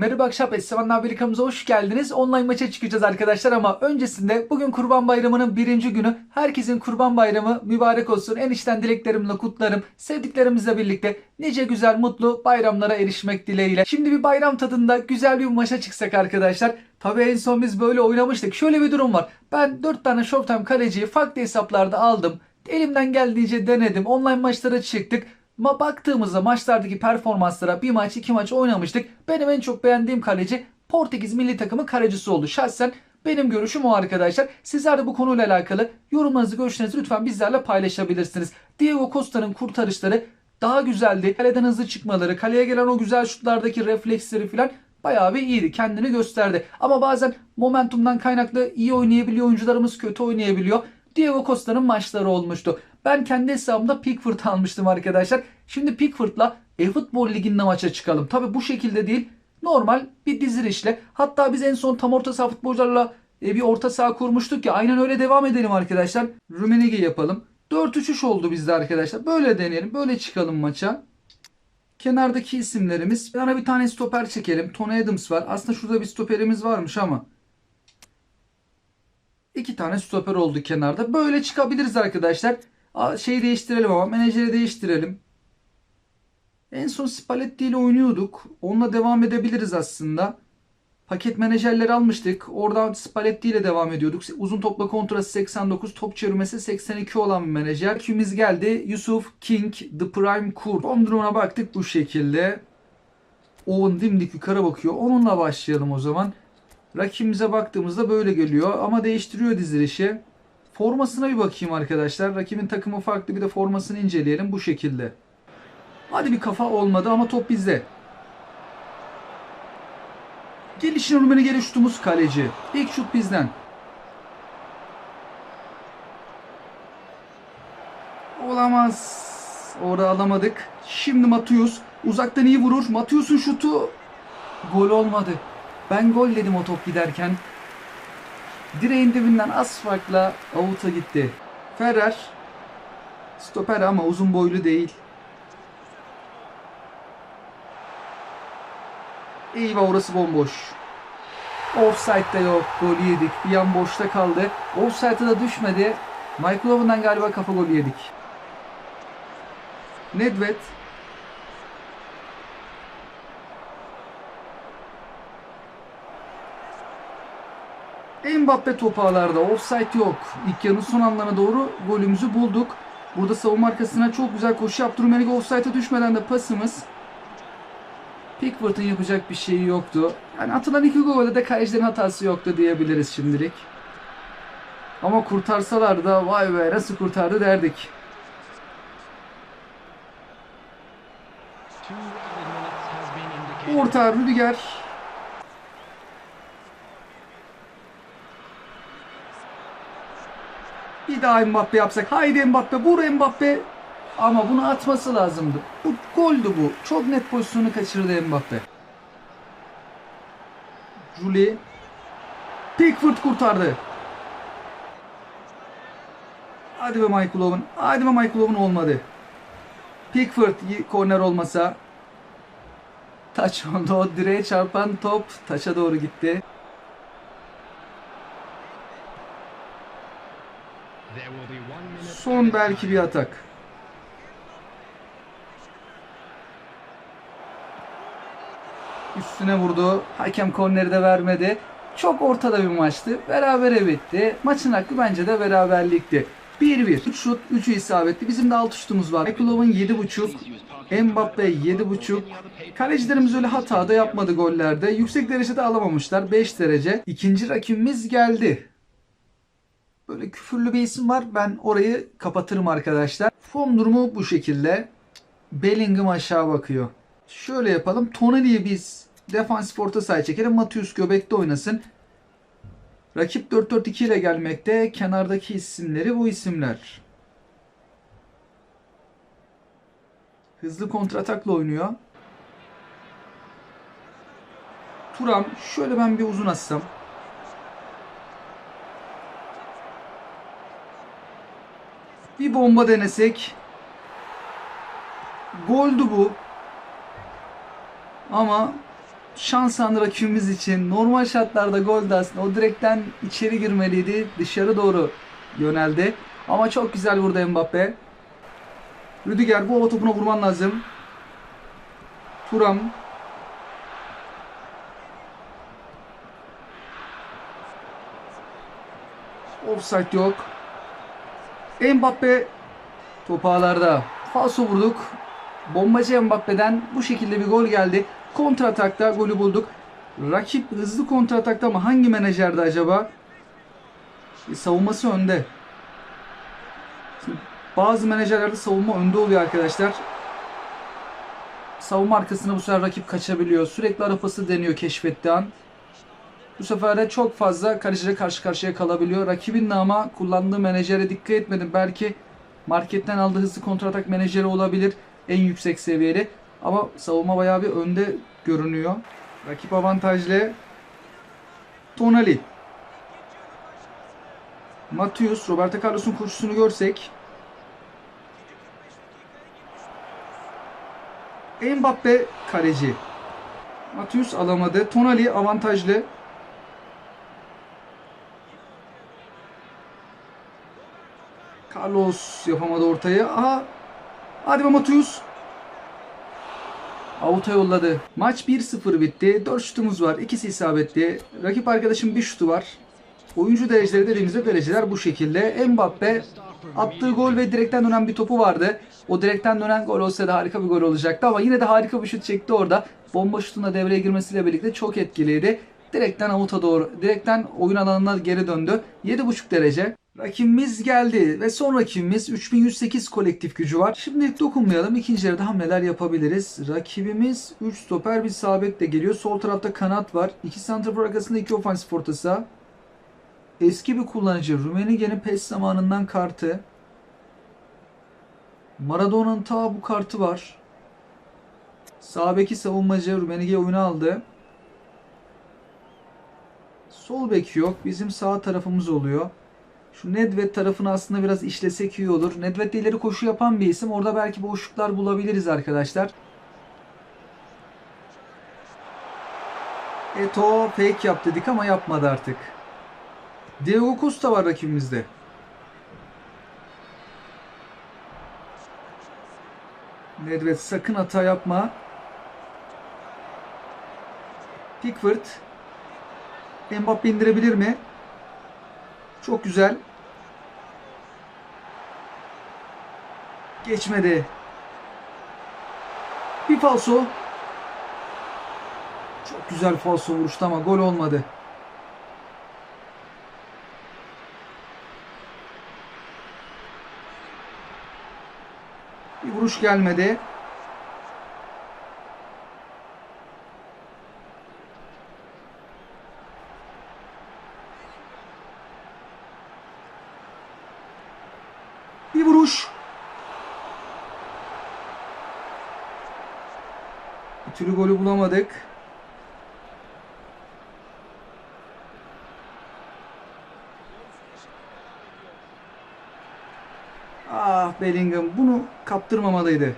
Merhaba akşam Esseman Amerikamıza hoş geldiniz. Online maça çıkacağız arkadaşlar ama öncesinde bugün Kurban Bayramı'nın birinci günü. Herkesin Kurban Bayramı mübarek olsun. En içten dileklerimle kutlarım. Sevdiklerimizle birlikte nice güzel mutlu bayramlara erişmek dileğiyle. Şimdi bir bayram tadında güzel bir maça çıksak arkadaşlar. Tabii en son biz böyle oynamıştık. Şöyle bir durum var. Ben 4 tane Showtime kaleciyi farklı hesaplarda aldım. Elimden geldiğince denedim. Online maçlara çıktık. Ma baktığımızda maçlardaki performanslara bir maç iki maç oynamıştık. Benim en çok beğendiğim kaleci Portekiz milli takımı kalecisi oldu. Şahsen benim görüşüm o arkadaşlar. Sizler de bu konuyla alakalı yorumlarınızı, görüşlerinizi lütfen bizlerle paylaşabilirsiniz. Diego Costa'nın kurtarışları daha güzeldi. Kaleden hızlı çıkmaları, kaleye gelen o güzel şutlardaki refleksleri falan bayağı bir iyiydi. Kendini gösterdi. Ama bazen momentumdan kaynaklı iyi oynayabiliyor oyuncularımız kötü oynayabiliyor. Diego Costa'nın maçları olmuştu. Ben kendi hesabımda Pickford almıştım arkadaşlar. Şimdi Pickford'la e-futbol liginde maça çıkalım. Tabi bu şekilde değil. Normal bir dizilişle. Hatta biz en son tam orta saha futbolcularla e, bir orta saha kurmuştuk ya. Aynen öyle devam edelim arkadaşlar. Rumenigi yapalım. 4-3-3 oldu bizde arkadaşlar. Böyle deneyelim. Böyle çıkalım maça. Kenardaki isimlerimiz. Bir tane stoper çekelim. Tony Adams var. Aslında şurada bir stoperimiz varmış ama. İki tane stoper oldu kenarda. Böyle çıkabiliriz arkadaşlar. Şeyi değiştirelim ama menajeri değiştirelim. En son Spalletti ile oynuyorduk. Onunla devam edebiliriz aslında. Paket menajerleri almıştık. Oradan Spalletti ile devam ediyorduk. Uzun topla kontrası 89, top çevirmesi 82 olan bir menajer. Kimiz geldi? Yusuf King, The Prime Kur. Form durumuna baktık bu şekilde. Owen dimdik yukarı bakıyor. Onunla başlayalım o zaman. Rakibimize baktığımızda böyle geliyor ama değiştiriyor dizilişi. Formasına bir bakayım arkadaşlar. Rakibin takımı farklı bir de formasını inceleyelim bu şekilde. Hadi bir kafa olmadı ama top bizde. Gelişin ölümüne geri şutumuz kaleci. İlk şut bizden. Olamaz. Orada alamadık. Şimdi Matius. Uzaktan iyi vurur. Matius'un şutu. Gol olmadı. Ben gol dedim o top giderken. Direğin dibinden az farkla avuta gitti. Ferrer. Stoper ama uzun boylu değil. Eyvah orası bomboş. Offside'da yok. Golü yedik. Bir an boşta kaldı. Offside'a da düşmedi. Michael Owen'dan galiba kafa golü yedik. Nedved. Mbappe topu ağlarda. Offside yok. İlk yarının son anlarına doğru golümüzü bulduk. Burada savunma arkasına çok güzel koşu yaptı. Rumenige offside'a düşmeden de pasımız. Pickford'un yapacak bir şeyi yoktu. Yani atılan iki golde de kalecilerin hatası yoktu diyebiliriz şimdilik. Ama kurtarsalar da vay be nasıl kurtardı derdik. Orta Rüdiger. Daha Mbappe yapsak. Haydi Mbappe vur Mbappe. Ama bunu atması lazımdı. Bu goldü bu. Çok net pozisyonu kaçırdı Mbappe. Julie. Pickford kurtardı. Hadi be Michael Owen. Hadi be Michael Owen olmadı. Pickford korner olmasa taç oldu. O direğe çarpan top taça doğru gitti. Son belki bir atak. Üstüne vurdu. Hakem korneri de vermedi. Çok ortada bir maçtı. Berabere bitti. Maçın hakkı bence de beraberlikti. 1-1. 3 şut, 3'ü isabetli. Bizim de 6 şutumuz var. Mekulov'un 7.5. Mbappe 7.5. Kalecilerimiz öyle hata da yapmadı gollerde. Yüksek derecede alamamışlar. 5 derece. İkinci rakibimiz geldi. Böyle küfürlü bir isim var. Ben orayı kapatırım arkadaşlar. Form durumu bu şekilde. Bellingham aşağı bakıyor. Şöyle yapalım. Tonali'yi biz defansif orta sahaya çekelim. Matius göbekte oynasın. Rakip 4-4-2 ile gelmekte. Kenardaki isimleri bu isimler. Hızlı kontratakla oynuyor. Turam şöyle ben bir uzun atsam. Bir bomba denesek. Goldü bu. Ama şans anı rakibimiz için. Normal şartlarda gol aslında. O direkten içeri girmeliydi. Dışarı doğru yöneldi. Ama çok güzel vurdu Mbappe. Rüdiger bu hava topuna vurman lazım. Turam. Offside yok. Mbappe topu ağlarda. Falso vurduk. Bombacı Mbappe'den bu şekilde bir gol geldi. Kontra atakta golü bulduk. Rakip hızlı kontra atakta ama hangi menajerdi acaba? E, savunması önde. Şimdi bazı menajerlerde savunma önde oluyor arkadaşlar. Savunma arkasına bu sefer rakip kaçabiliyor. Sürekli ara pası deniyor keşfettiği an. Bu sefer de çok fazla kaleciyle karşı karşıya kalabiliyor. Rakibin ama kullandığı menajere dikkat etmedim. Belki marketten aldığı hızlı kontratak menajeri olabilir en yüksek seviyeli. Ama savunma bayağı bir önde görünüyor. Rakip avantajlı. Tonali. Matius, Roberto Carlos'un koşusunu görsek. Mbappe kaleci. Matius alamadı. Tonali avantajlı. Carlos yapamadı ortayı. Aha. Hadi be Matius. Avuta yolladı. Maç 1-0 bitti. 4 şutumuz var. İkisi isabetli. Rakip arkadaşım bir şutu var. Oyuncu dereceleri dediğimizde dereceler bu şekilde. Mbappe attığı gol ve direkten dönen bir topu vardı. O direkten dönen gol olsaydı harika bir gol olacaktı ama yine de harika bir şut çekti orada. Bomba şutunda devreye girmesiyle birlikte çok etkiliydi. Direkten avuta doğru, direkten oyun alanına geri döndü. 7.5 derece. Rakibimiz geldi ve son rakibimiz 3108 kolektif gücü var. Şimdilik dokunmayalım. İkinci yarıda hamleler yapabiliriz. Rakibimiz 3 stoper bir sağ bek de geliyor. Sol tarafta kanat var. 2 santrafor arkasında 2 ofansif orta. Eski bir kullanıcı. Rumenige'nin PES zamanından kartı. Maradona'nın ta bu kartı var. Sağ beki savunmacı Rumenige oyuna aldı. Sol bek yok. Bizim sağ tarafımız oluyor. Şu Nedved tarafını aslında biraz işlesek iyi olur. Nedved de ileri koşu yapan bir isim. Orada belki boşluklar bulabiliriz arkadaşlar. Eto fake yap dedik ama yapmadı artık. Diego Costa var rakibimizde. Nedved sakın hata yapma. Pickford. Mbappe indirebilir mi? Çok güzel. Geçmedi. Bir falso. Çok güzel falso vuruştu ama gol olmadı. Bir vuruş gelmedi. Bir vuruş. Bir türlü golü bulamadık. Ah Bellingham bunu kaptırmamalıydı.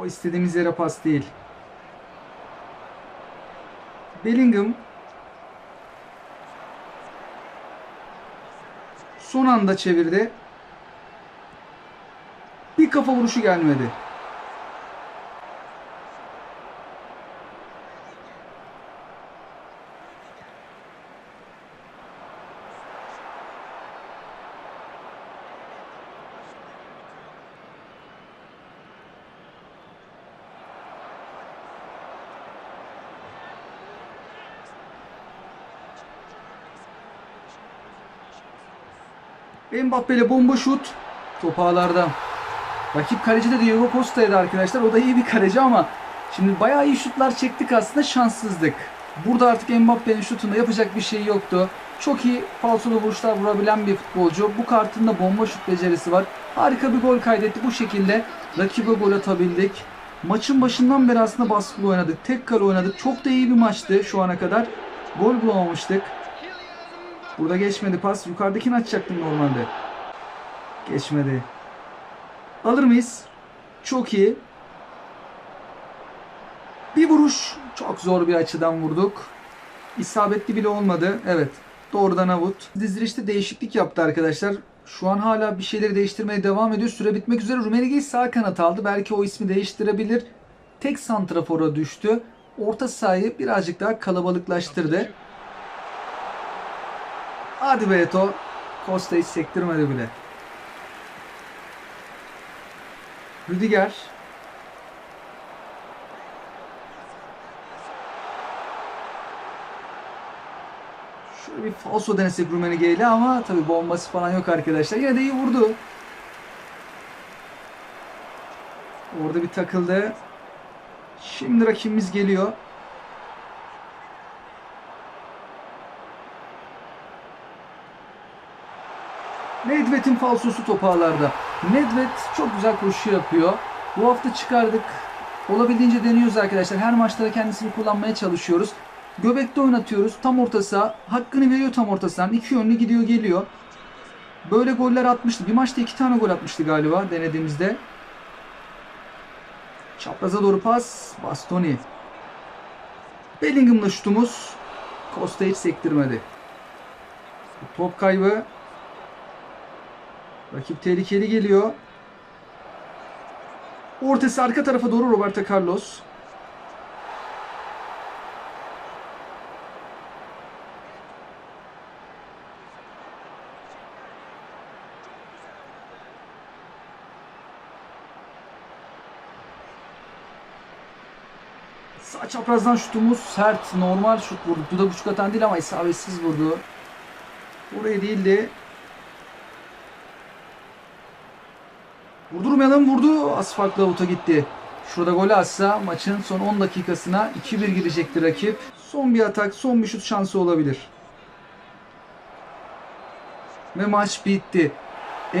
O istediğimiz yere pas değil. Bellingham son anda çevirdi. Kafa vuruşu gelmedi. Mbappe ile bomba şut. Top ağlarda. Rakip kaleci de Diego Costa'ydı arkadaşlar. O da iyi bir kaleci ama şimdi bayağı iyi şutlar çektik aslında şanssızlık. Burada artık Mbappe'nin şutunda yapacak bir şey yoktu. Çok iyi falsolu vuruşlar vurabilen bir futbolcu. Bu kartında bomba şut becerisi var. Harika bir gol kaydetti. Bu şekilde rakibe gol atabildik. Maçın başından beri aslında baskılı oynadık. Tek kale oynadık. Çok da iyi bir maçtı şu ana kadar. Gol bulamamıştık. Burada geçmedi pas. Yukarıdakini açacaktım normalde. Geçmedi. Alır mıyız? Çok iyi. Bir vuruş. Çok zor bir açıdan vurduk. İsabetli bile olmadı. Evet. Doğrudan avut. Dizilişte değişiklik yaptı arkadaşlar. Şu an hala bir şeyleri değiştirmeye devam ediyor. Süre bitmek üzere. Rummenigge sağ kanat aldı. Belki o ismi değiştirebilir. Tek santrafora düştü. Orta sahayı birazcık daha kalabalıklaştırdı. Hadi be Eto. Costa hiç sektirmedi bile. Rüdiger. Şöyle bir falso denesek Rummenigge ile ama tabi bombası falan yok arkadaşlar. Yine de iyi vurdu. Orada bir takıldı. Şimdi rakibimiz geliyor. Nedved'in falsosu topağlarda. Nedved çok güzel koşu yapıyor. Bu hafta çıkardık. Olabildiğince deniyoruz arkadaşlar. Her maçta kendisini kullanmaya çalışıyoruz. Göbekte oynatıyoruz. Tam orta. Hakkını veriyor tam orta. İki yönlü gidiyor geliyor. Böyle goller atmıştı. Bir maçta iki tane gol atmıştı galiba denediğimizde. Çapraza doğru pas. Bastoni. Bellingham'la şutumuz. Costa hiç sektirmedi. Top kaybı. Rakip tehlikeli geliyor. Ortası arka tarafa doğru Roberto Carlos. Sağ çaprazdan şutumuz sert, normal şut vurdu. Duda buçuk atan değil ama isabetsiz vurdu. Oraya değildi. Vurdurmayalım vurdu. Az farklı avuta gitti. Şurada gol atsa maçın son 10 dakikasına 2-1 girecekti rakip. Son bir atak, son bir şut şansı olabilir. Ve maç bitti.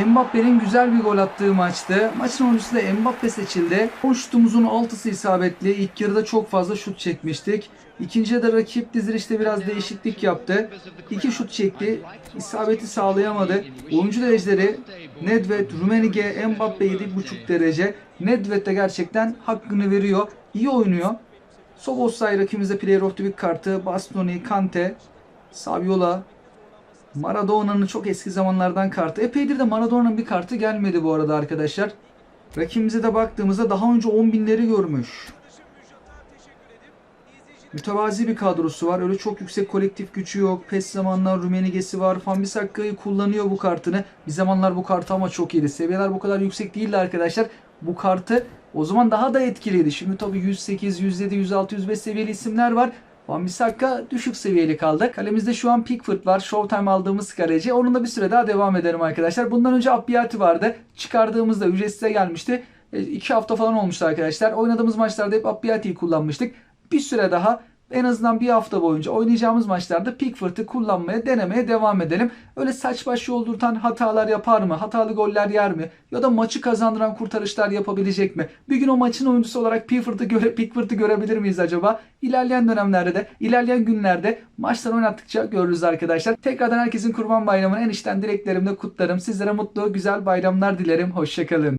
Mbappe'nin güzel bir gol attığı maçtı. Maçın oyuncusu da Mbappe seçildi. O şutumuzun 6'sı isabetli. İlk yarıda çok fazla şut çekmiştik. İkinci yarıda rakip dizilişte biraz değişiklik yaptı. İki şut çekti. İsabeti sağlayamadı. Oyuncu dereceleri Nedved, Rummenigge, Mbappe 7.5 derece. Nedved de gerçekten hakkını veriyor. İyi oynuyor. Soboslay rakibimizde Player of the Week kartı. Bastoni, Kante, Saviola, Maradona'nın çok eski zamanlardan kartı. Epeydir de Maradona'nın bir kartı gelmedi bu arada arkadaşlar. Rakibimize de baktığımızda daha önce 10 binleri görmüş. Mütevazi bir kadrosu var. Öyle çok yüksek kolektif gücü yok. PES zamanlar Rumenigesi var. Fambisaka'yı kullanıyor bu kartını. Bir zamanlar bu kartı ama çok iyiydi. Seviyeler bu kadar yüksek değildi arkadaşlar. Bu kartı o zaman daha da etkiliydi. Şimdi tabii 108, 107, 106, 105 seviyeli isimler var. Van Bissaka düşük seviyeli kaldı. Kalemizde şu an Pickford var. Showtime aldığımız kaleci. Onunla bir süre daha devam edelim arkadaşlar. Bundan önce Abbiati vardı. Çıkardığımızda ücretsize gelmişti. 2 hafta falan olmuştu arkadaşlar. Oynadığımız maçlarda hep Abbiati'yi kullanmıştık. Bir süre daha en azından bir hafta boyunca oynayacağımız maçlarda Pickford'ı kullanmaya, denemeye devam edelim. Öyle saç baş yoldurtan hatalar yapar mı? Hatalı goller yer mi? Ya da maçı kazandıran kurtarışlar yapabilecek mi? Bir gün o maçın oyuncusu olarak Pickford'ı göre, Pickford'ı görebilir miyiz acaba? İlerleyen dönemlerde de, ilerleyen günlerde maçlar oynattıkça görürüz arkadaşlar. Tekrardan herkesin Kurban Bayramı'nı en içten dileklerimle kutlarım. Sizlere mutlu, güzel bayramlar dilerim. Hoşçakalın.